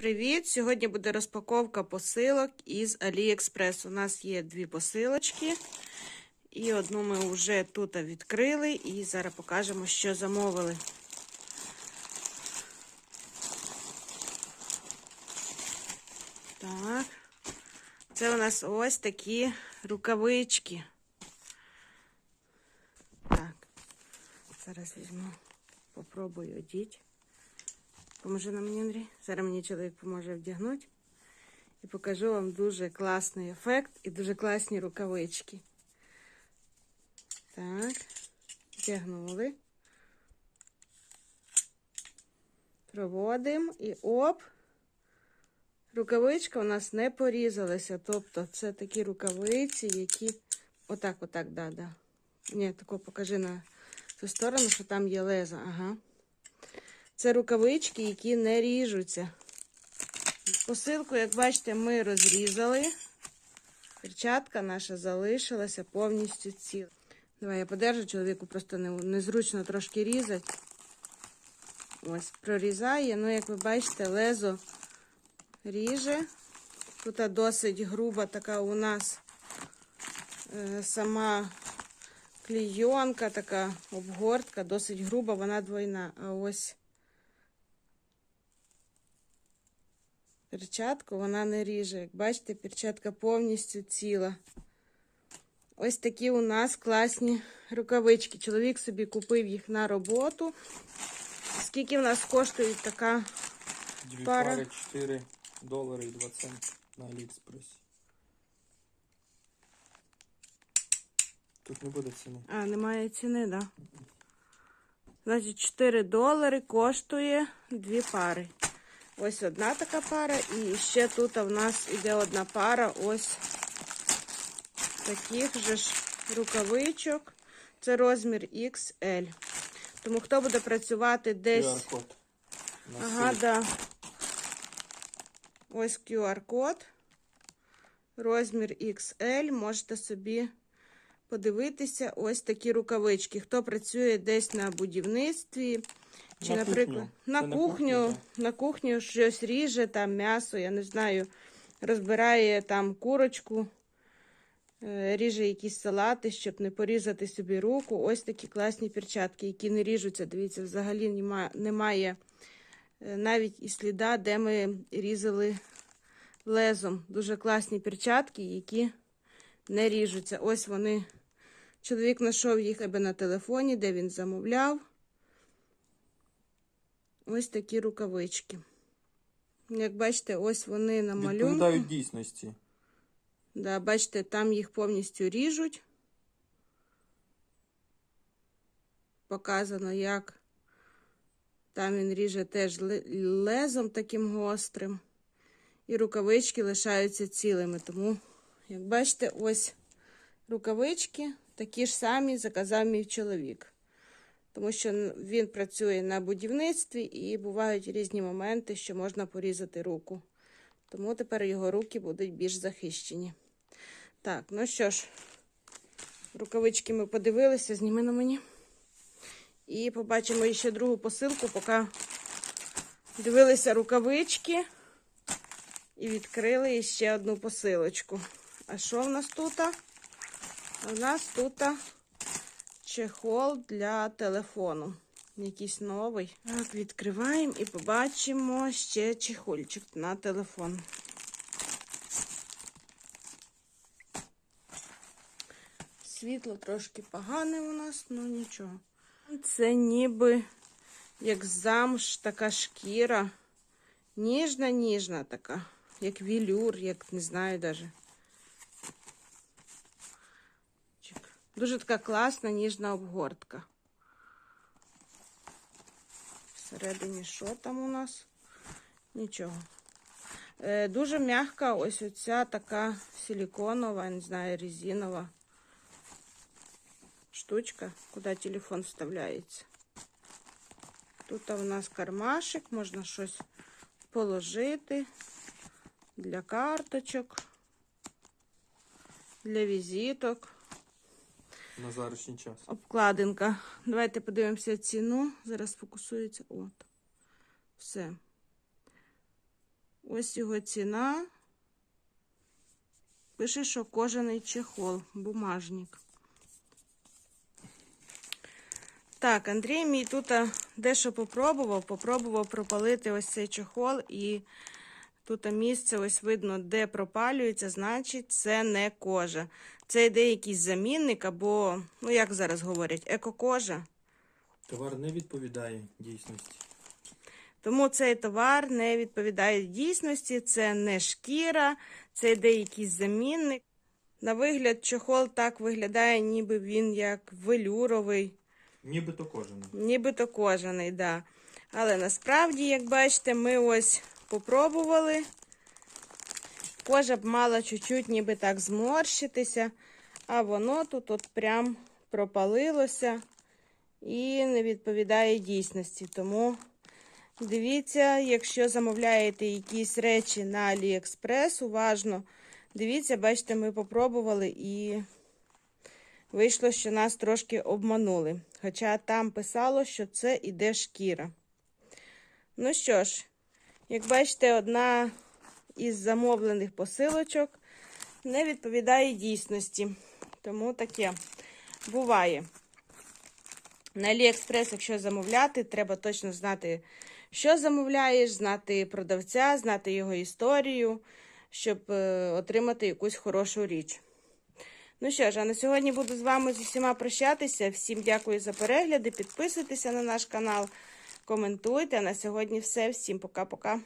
Привіт! Сьогодні буде розпаковка посилок із AliExpress. У нас є дві посилочки. І одну ми вже тут відкрили. І зараз покажемо, що замовили. Так. Це у нас ось такі рукавички. Так. Зараз візьму, попробую одіти. Поможи нам Андрій. Зараз мені чоловік поможе вдягнути. І покажу вам дуже класний ефект і дуже класні рукавички. Так, вдягнули. Проводимо і оп. Рукавичка у нас не порізалася. Тобто це такі рукавиці, які. Отак, отак, да, да. Ні, тако покажи на ту сторону, що там є леза. Ага. Це рукавички, які не ріжуться. Посилку, як бачите, ми розрізали. Перчатка наша залишилася повністю ціла. Давай я подержу, чоловіку просто незручно трошки різати. Ось, прорізає. Ну, як ви бачите, лезо ріже. Тут досить груба така у нас е, сама клійонка, така обгортка, досить груба, вона двойна. А ось перчатку вона не ріже. Як бачите, перчатка повністю ціла. Ось такі у нас класні рукавички. Чоловік собі купив їх на роботу. Скільки в нас коштує така Дві Пара. пари 4 долари і 2 цента на Аліекспресі. Тут не буде ціни. А, немає ціни, так? Да? Значить, 4 долари коштує дві пари. Ось одна така пара, і ще тут в нас іде одна пара ось таких же ж рукавичок. Це розмір XL. Тому хто буде працювати десь. QR-код. Ага, да. Ось QR-код. Розмір XL. Можете собі подивитися ось такі рукавички. Хто працює десь на будівництві, чи, На наприклад, кухню. на Це на кухню, кухню, на кухню щось ріже, там м'ясо, я не знаю, розбирає там курочку, е, ріже якісь салати, щоб не порізати собі руку. Ось такі класні перчатки, які не ріжуться. Дивіться, взагалі немає, немає навіть і сліда, де ми різали лезом. Дуже класні перчатки, які не ріжуться. Ось вони. Чоловік знайшов їх аби на телефоні, де він замовляв. Ось такі рукавички. Як бачите, ось вони на малюнку. Відповідають дійсності. Да, бачите, там їх повністю ріжуть. Показано, як там він ріже теж лезом таким гострим. І рукавички лишаються цілими. Тому, як бачите, ось рукавички такі ж самі заказав мій чоловік. Тому що він працює на будівництві і бувають різні моменти, що можна порізати руку. Тому тепер його руки будуть більш захищені. Так, ну що ж, рукавички ми подивилися, зніми на мені. І побачимо ще другу посилку, поки дивилися рукавички і відкрили ще одну посилочку. А що в нас тут? В нас тут чехол для телефону. Якийсь новий. Так, відкриваємо і побачимо ще чехольчик на телефон. Світло трошки погане у нас, ну нічого. Це ніби як замш, така шкіра. Ніжна, ніжна така, як вілюр, як не знаю даже. Дуже така класна, ніжна обгортка. Всередині що там у нас? Нічого. Е, дуже м'яка ось оця така силіконова, не знаю, резинова штучка, куди телефон вставляється. Тут у нас кармашик, можна щось положити для карточок, для візиток. На заручний час. Обкладинка. Давайте подивимося ціну. Зараз фокусується. От. Все. Ось його ціна. Пише, що кожаний чехол, бумажник. Так, Андрій мій тут дещо попробував. Попробував пропалити ось цей чохол, і тут місце ось видно, де пропалюється, значить, це не кожа. Це йде якийсь замінник або, ну як зараз говорять, екокожа. Товар не відповідає дійсності. Тому цей товар не відповідає дійсності, це не шкіра, це йде якийсь замінник. На вигляд, чохол так виглядає, ніби він як велюровий. Нібито кожен. Нібито кожаний, да. Але насправді, як бачите, ми ось попробували. Кожа б мала чуть-чуть ніби так зморщитися, а воно тут от прям пропалилося і не відповідає дійсності. Тому дивіться, якщо замовляєте якісь речі на AliExpress, уважно дивіться, бачите, ми попробували і Вийшло, що нас трошки обманули. Хоча там писало, що це іде шкіра. Ну що ж, як бачите, одна із замовлених посилочок не відповідає дійсності. Тому таке буває. На AliExpress, якщо замовляти, треба точно знати, що замовляєш, знати продавця, знати його історію, щоб е, отримати якусь хорошу річ. Ну що ж, а на сьогодні буду з вами з усіма прощатися. Всім дякую за перегляди. Підписуйтеся на наш канал, коментуйте. На сьогодні все. Всім пока-пока.